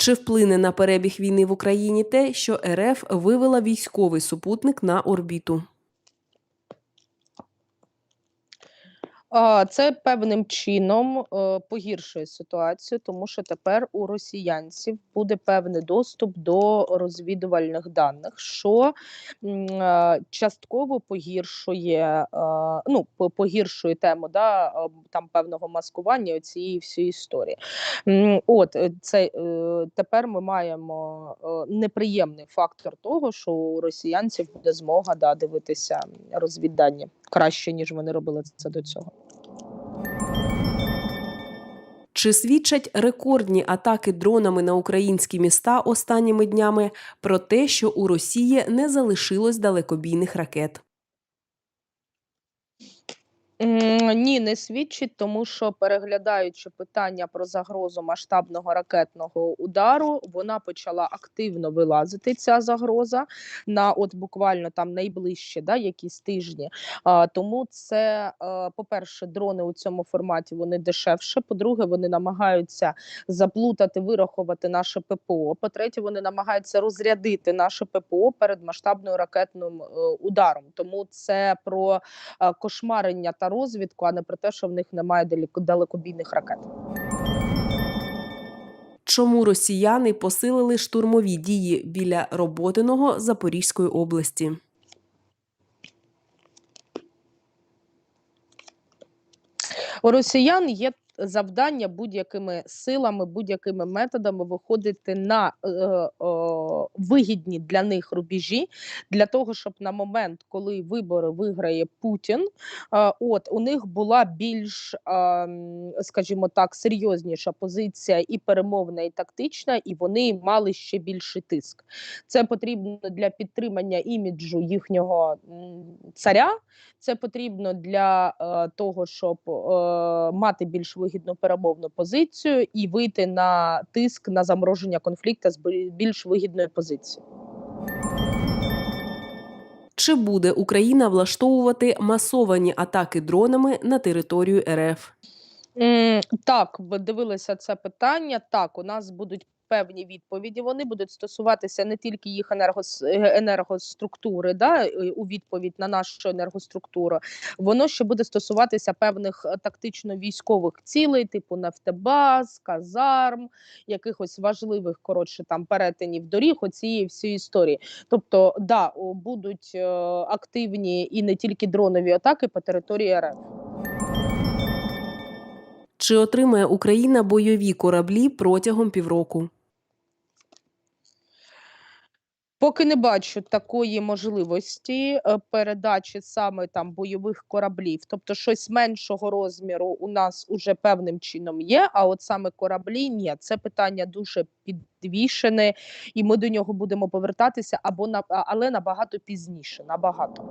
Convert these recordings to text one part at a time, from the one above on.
Чи вплине на перебіг війни в Україні те, що РФ вивела військовий супутник на орбіту? А, Це певним чином е, погіршує ситуацію, тому що тепер у росіянців буде певний доступ до розвідувальних даних, що е, частково погіршує, е, ну, погіршує тему да, там певного маскування цієї всієї історії. От це тепер ми маємо неприємний фактор того, що у росіянців буде змога да, дивитися розвіддані краще, ніж вони робили це до цього. Чи свідчать рекордні атаки дронами на українські міста останніми днями про те, що у Росії не залишилось далекобійних ракет? Ні, не свідчить, тому що переглядаючи питання про загрозу масштабного ракетного удару, вона почала активно вилазити. Ця загроза на от буквально там найближчі, да, якісь тижні. А, тому це, е, по-перше, дрони у цьому форматі вони дешевше. По-друге, вони намагаються заплутати, вирахувати наше ППО. По-третє, вони намагаються розрядити наше ППО перед масштабною ракетним е, ударом. Тому це про е, кошмарення та розвідку, а не про те, що в них немає далекобійних ракет. Чому росіяни посилили штурмові дії біля Роботиного Запорізької області? У росіян є завдання будь-якими силами, будь-якими методами виходити на е, е, вигідні для них рубежі, для того, щоб на момент, коли вибори виграє Путін, е, от у них була більш, е, скажімо так, серйозніша позиція і перемовна, і тактична, і вони мали ще більший тиск. Це потрібно для підтримання іміджу їхнього царя. Це потрібно для е, того, щоб е, мати більш вигідну перемовну позицію і вийти на тиск на замороження конфлікту з більш вигідної позиції. Чи буде Україна влаштовувати масовані атаки дронами на територію РФ? Так, ви дивилися це питання. Так, у нас будуть певні відповіді. Вони будуть стосуватися не тільки їх енергос... е, енергоструктури, да, е, у відповідь на нашу енергоструктуру. Воно ще буде стосуватися певних е, тактично-військових цілей, типу нафтебаз, казарм, якихось важливих коротше там перетинів доріг. Оцієї всієї історії. Тобто, да, будуть активні і не тільки дронові атаки по території РФ. Чи отримає Україна бойові кораблі протягом півроку? Поки не бачу такої можливості е, передачі саме там бойових кораблів. Тобто, щось меншого розміру у нас уже певним чином є. А от саме кораблі ні, це питання дуже підвішене, і ми до нього будемо повертатися або на але набагато пізніше. Набагато.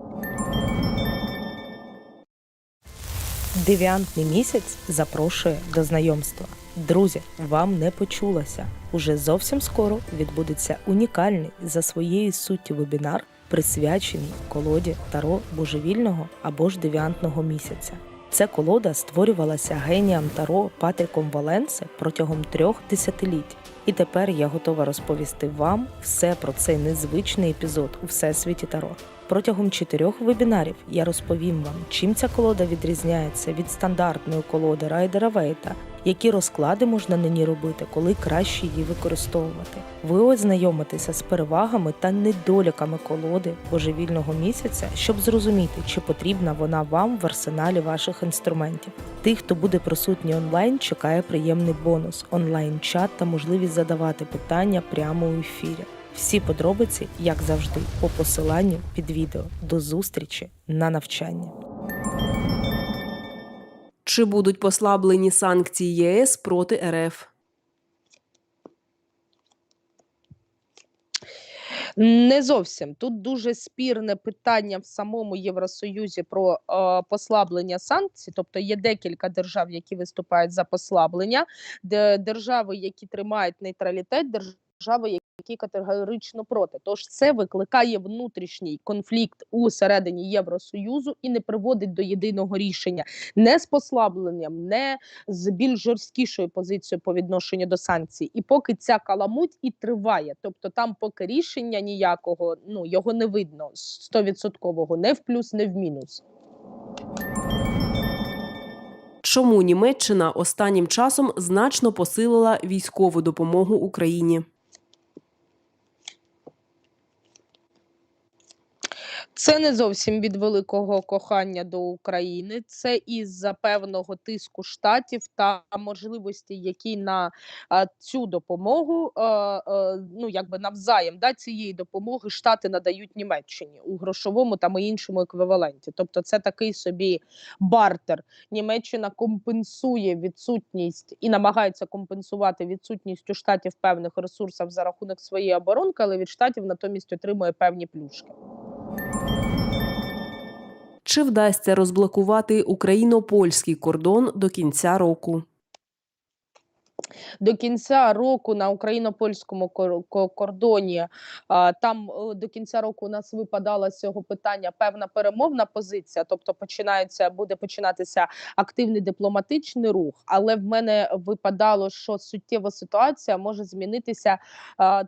Девіантний місяць запрошує до знайомства. Друзі, вам не почулося. Уже зовсім скоро відбудеться унікальний за своєю суттю вебінар, присвячений колоді Таро божевільного або ж девіантного місяця. Ця колода створювалася генієм Таро Патріком Валенсе протягом трьох десятиліть. І тепер я готова розповісти вам все про цей незвичний епізод у всесвіті Таро. Протягом чотирьох вебінарів я розповім вам, чим ця колода відрізняється від стандартної колоди Райдера Вейта, які розклади можна на ній робити, коли краще її використовувати. Ви ознайомитеся з перевагами та недоліками колоди божевільного місяця, щоб зрозуміти, чи потрібна вона вам в арсеналі ваших інструментів. Тих, хто буде присутній онлайн, чекає приємний бонус, онлайн-чат та можливість задавати питання прямо у ефірі. Всі подробиці, як завжди, по посиланню під відео. До зустрічі на навчання. Чи будуть послаблені санкції ЄС проти РФ? Не зовсім тут дуже спірне питання в самому Євросоюзі про е, послаблення санкцій. Тобто є декілька держав, які виступають за послаблення, де держави, які тримають нейтралітет, держави. Держави, які категорично проти. Тож це викликає внутрішній конфлікт у середині Євросоюзу і не приводить до єдиного рішення не з послабленням, не з більш жорсткішою позицією по відношенню до санкцій. І поки ця каламуть і триває, тобто там поки рішення ніякого, ну його не видно стовідсоткового, не в плюс, не в мінус. Чому Німеччина останнім часом значно посилила військову допомогу Україні? Це не зовсім від великого кохання до України, це із-за певного тиску штатів та можливості, які на цю допомогу, ну якби навзаєм да, цієї допомоги штати надають Німеччині у грошовому та іншому еквіваленті. Тобто, це такий собі бартер. Німеччина компенсує відсутність і намагається компенсувати відсутність у штатів певних ресурсів за рахунок своєї оборонки, але від штатів натомість отримує певні плюшки. Чи вдасться розблокувати україно-польський кордон до кінця року? До кінця року на україно-польському кор- кордоні. Там е, до кінця року у нас випадала з цього питання певна перемовна позиція, тобто починається буде починатися активний дипломатичний рух. Але в мене випадало, що суттєва ситуація може змінитися.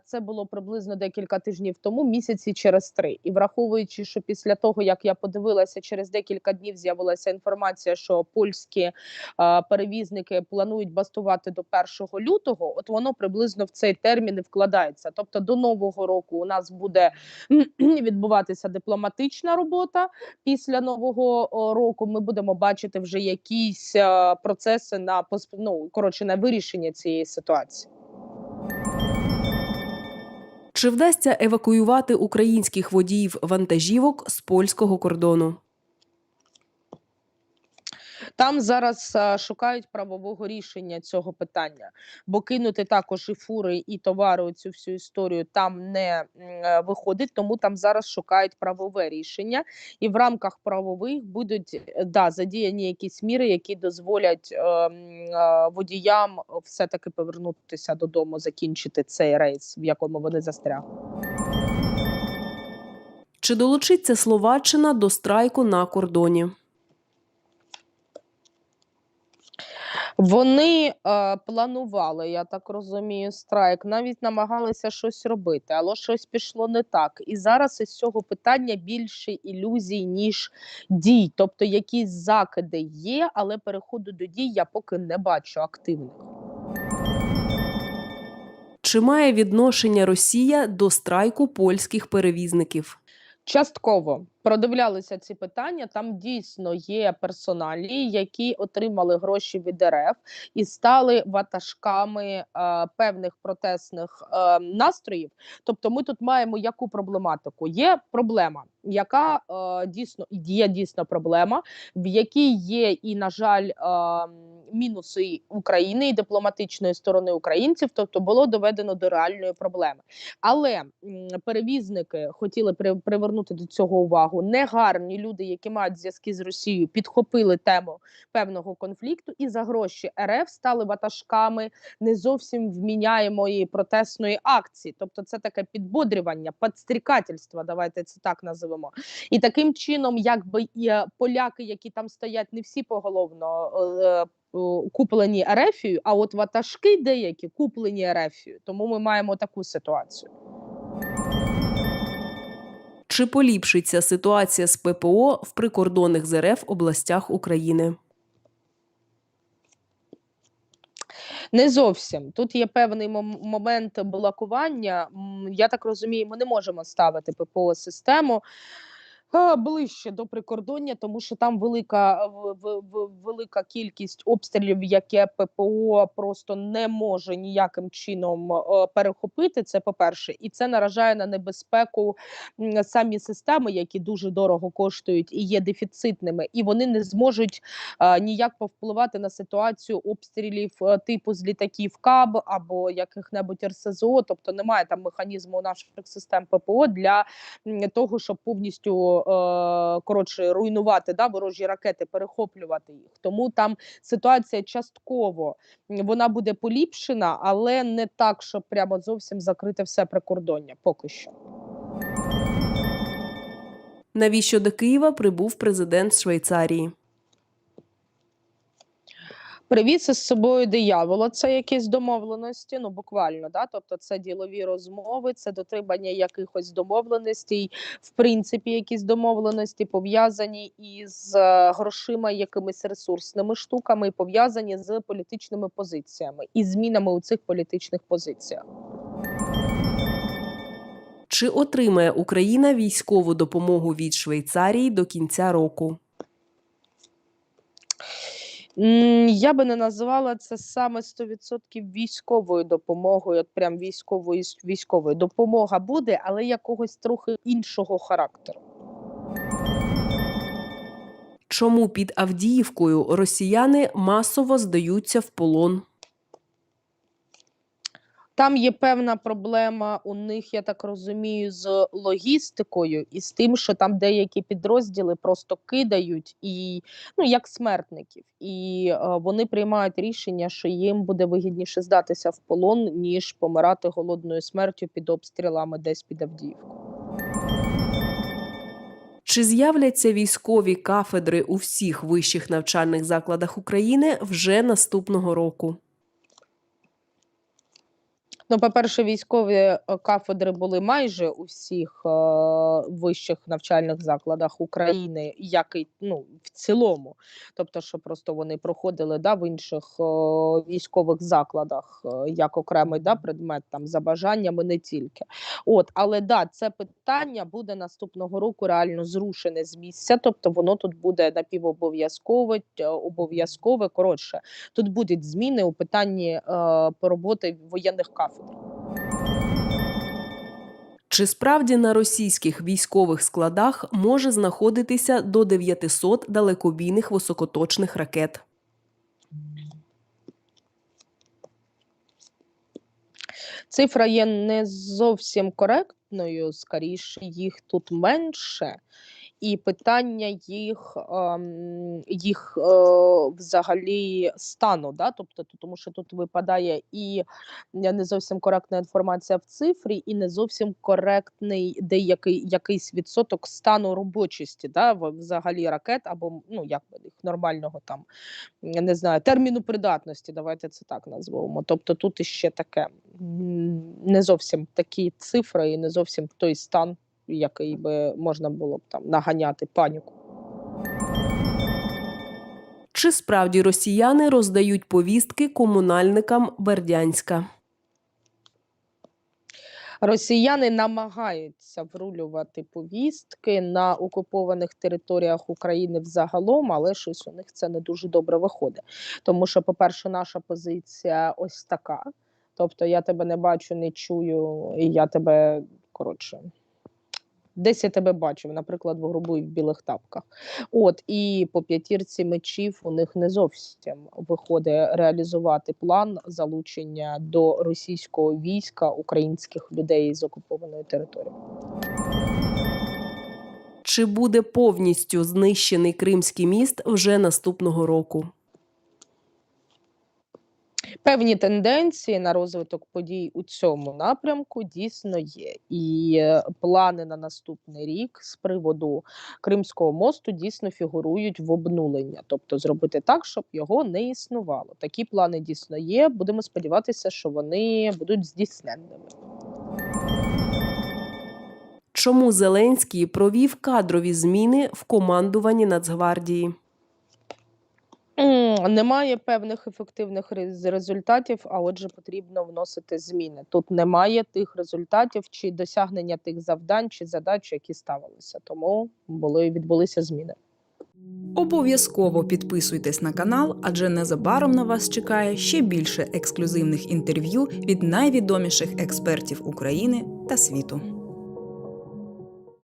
Це було приблизно декілька тижнів тому, місяці через три. І враховуючи, що після того як я подивилася, через декілька днів з'явилася інформація, що польські перевізники планують бастувати до 1 лютого, от воно приблизно в цей термін і вкладається. Тобто до нового року у нас буде відбуватися дипломатична робота. Після нового року ми будемо бачити вже якісь е, процеси на ну, коротше на вирішення цієї ситуації. Чи вдасться евакуювати українських водіїв вантажівок з польського кордону? Там зараз е, шукають правового рішення цього питання, бо кинути також і фури, і товари цю всю історію там не е, виходить, тому там зараз шукають правове рішення, і в рамках правових будуть е, да задіяні якісь міри, які дозволять водіям все таки повернутися додому, закінчити цей рейс, в якому вони застрягли. Чи долучиться Словаччина до страйку на кордоні? Вони е, планували, я так розумію, страйк, навіть намагалися щось робити, але щось пішло не так. І зараз із цього питання більше ілюзій, ніж дій. Тобто якісь закиди є, але переходу до дій я поки не бачу активних. Чи має відношення Росія до страйку польських перевізників? Частково продивлялися ці питання. Там дійсно є персоналі, які отримали гроші від РФ і стали ватажками е, певних протестних е, настроїв. Тобто, ми тут маємо яку проблематику? Є проблема, яка е, дійсно є дійсно проблема, в якій є і на жаль. Е, Мінуси України і дипломатичної сторони українців, тобто було доведено до реальної проблеми. Але перевізники хотіли при, привернути до цього увагу. Негарні люди, які мають зв'язки з Росією, підхопили тему певного конфлікту і за гроші РФ стали ватажками не зовсім вміняємої протестної акції. Тобто, це таке підбодрювання, підстрікательство, давайте це так називемо. І таким чином, якби і е, поляки, які там стоять, не всі поголовно. Куплені Ерефію, а от ватажки деякі куплені Ерефію. Тому ми маємо таку ситуацію. Чи поліпшиться ситуація з ППО в прикордонних з РФ областях України? Не зовсім тут є певний момент блокування. Я так розумію, ми не можемо ставити ППО систему. Ближче до прикордоння, тому що там велика в- в- велика кількість обстрілів, яке ППО просто не може ніяким чином е, перехопити. Це по-перше, і це наражає на небезпеку самі системи, які дуже дорого коштують і є дефіцитними, і вони не зможуть е, ніяк повпливати на ситуацію обстрілів е, типу з літаків КАБ або яких-небудь РСЗО. Тобто немає там механізму наших систем ППО для того, щоб повністю коротше руйнувати да, ворожі ракети, перехоплювати їх. Тому там ситуація частково вона буде поліпшена, але не так, щоб прямо зовсім закрити все прикордоння. Поки що. Навіщо до Києва прибув президент Швейцарії? Привіз із собою диявола, це якісь домовленості, ну буквально, да? тобто це ділові розмови, це дотримання якихось домовленостей, в принципі, якісь домовленості пов'язані із е, грошима, якимись ресурсними штуками, пов'язані з політичними позиціями і змінами у цих політичних позиціях. Чи отримає Україна військову допомогу від Швейцарії до кінця року? Я би не називала це саме 100% військовою допомогою, от прям військовою військовою. Допомога буде, але якогось трохи іншого характеру. Чому під Авдіївкою росіяни масово здаються в полон? Там є певна проблема у них, я так розумію, з логістикою і з тим, що там деякі підрозділи просто кидають і ну як смертників, і е, вони приймають рішення, що їм буде вигідніше здатися в полон, ніж помирати голодною смертю під обстрілами десь під Авдіївкою. Чи з'являться військові кафедри у всіх вищих навчальних закладах України вже наступного року? Ну, по-перше, військові е, кафедри були майже у всіх е, вищих навчальних закладах України, як і ну, в цілому. Тобто, що просто вони проходили да, в інших е, військових закладах е, як окремий да, предмет там за бажаннями, не тільки. От, але да, це питання буде наступного року реально зрушене з місця. Тобто воно тут буде напівобов'язкове, обов'язкове. Коротше, тут будуть зміни у питанні е, по роботи воєнних кафедр. Чи справді на російських військових складах може знаходитися до 900 далекобійних високоточних ракет? Цифра є не зовсім коректною, скоріше їх тут менше, і питання їх, ем, їх е, взагалі стану. Да? Тобто, тому що тут випадає і не зовсім коректна інформація в цифрі, і не зовсім коректний деякий якийсь відсоток стану робочості, да? взагалі ракет, або ну як їх нормального там не знаю, терміну придатності, давайте це так назвемо. Тобто тут іще таке не зовсім такі цифри і не зовсім той стан, який би можна було б там наганяти паніку. Чи справді росіяни роздають повістки комунальникам Бердянська? Росіяни намагаються врулювати повістки на окупованих територіях України взагалом, але щось у них це не дуже добре виходить. Тому що, по-перше, наша позиція ось така. Тобто я тебе не бачу, не чую, і я тебе коротше. Десь я тебе бачив, наприклад, в грубу і в білих тапках. От і по п'ятірці мечів у них не зовсім виходить реалізувати план залучення до російського війська українських людей з окупованої території. Чи буде повністю знищений Кримський міст вже наступного року? Певні тенденції на розвиток подій у цьому напрямку дійсно є, і е, плани на наступний рік з приводу Кримського мосту дійсно фігурують в обнулення, тобто зробити так, щоб його не існувало. Такі плани дійсно є. Будемо сподіватися, що вони будуть здійсненними. Чому Зеленський провів кадрові зміни в командуванні Нацгвардії? Немає певних ефективних рез- результатів, а отже, потрібно вносити зміни. Тут немає тих результатів чи досягнення тих завдань чи задач, які ставилися. Тому були відбулися зміни. Обов'язково підписуйтесь на канал, адже незабаром на вас чекає ще більше ексклюзивних інтерв'ю від найвідоміших експертів України та світу.